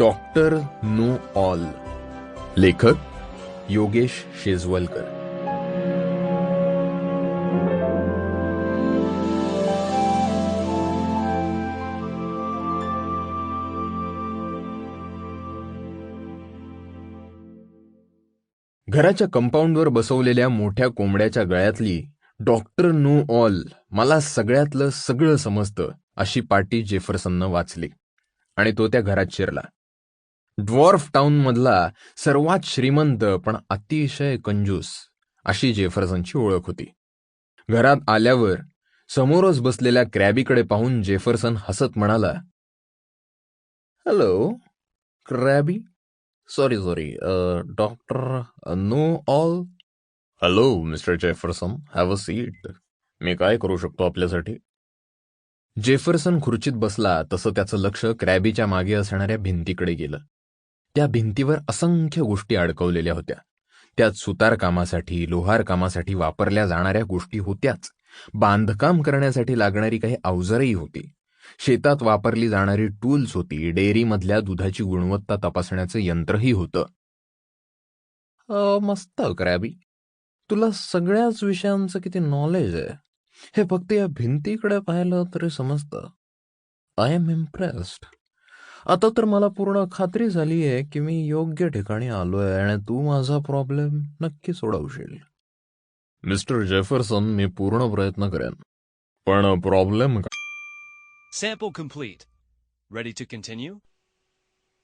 Doctor know all. लेखक योगेश शेजवलकर. घराच्या कंपाऊंडवर बसवलेल्या मोठ्या कोंबड्याच्या गळ्यातली डॉक्टर नो ऑल मला सगळ्यातलं सगळं समजतं अशी पाटी जेफरसननं वाचली आणि तो त्या घरात शिरला. ड्वॉर्फ टाऊनमधला सर्वात श्रीमंत पण अतिशय कंजूस अशी जेफरसनची ओळख होती. घरात आल्यावर समोरच बसलेल्या क्रॅबीकडे पाहून जेफरसन हसत म्हणाला hello crabby? Sorry sorry doctor know all hello mister Jefferson have a seat मी काय करू शकतो आपल्यासाठी? जेफरसन खुर्चीत बसला तसं त्याचं लक्ष क्रॅबीच्या मागे असणाऱ्या भिंतीकडे गेलं. त्या भिंतीवर असंख्य गोष्टी अडकवलेल्या होत्या. त्यात सुतारकामासाठी लोहारकामासाठी लोहार कामासाठी वापरल्या जाणाऱ्या गोष्टी होत्याच. बांधकाम करण्यासाठी लागणारी काही अवजारही होती. शेतात वापरली जाणारी टूल्स होती. डेअरीमधल्या दुधाची गुणवत्ता तपासण्याचं यंत्रही होतं. मस्त क्रॅबी तुला सगळ्याच विषयांचं किती नॉलेज आहे? हे फक्त या भिंतीकडे पाहिलं तरी समजतं. आय एम इम्प्रेस्ड आता तर मला पूर्ण खात्री झाली आहे की मी योग्य ठिकाणी आलोय आणि तू माझा प्रॉब्लेम नक्की सोडवशील मिस्टर जेफरसन मी पूर्ण प्रयत्न करेन पण problem Sample complete. Ready to continue?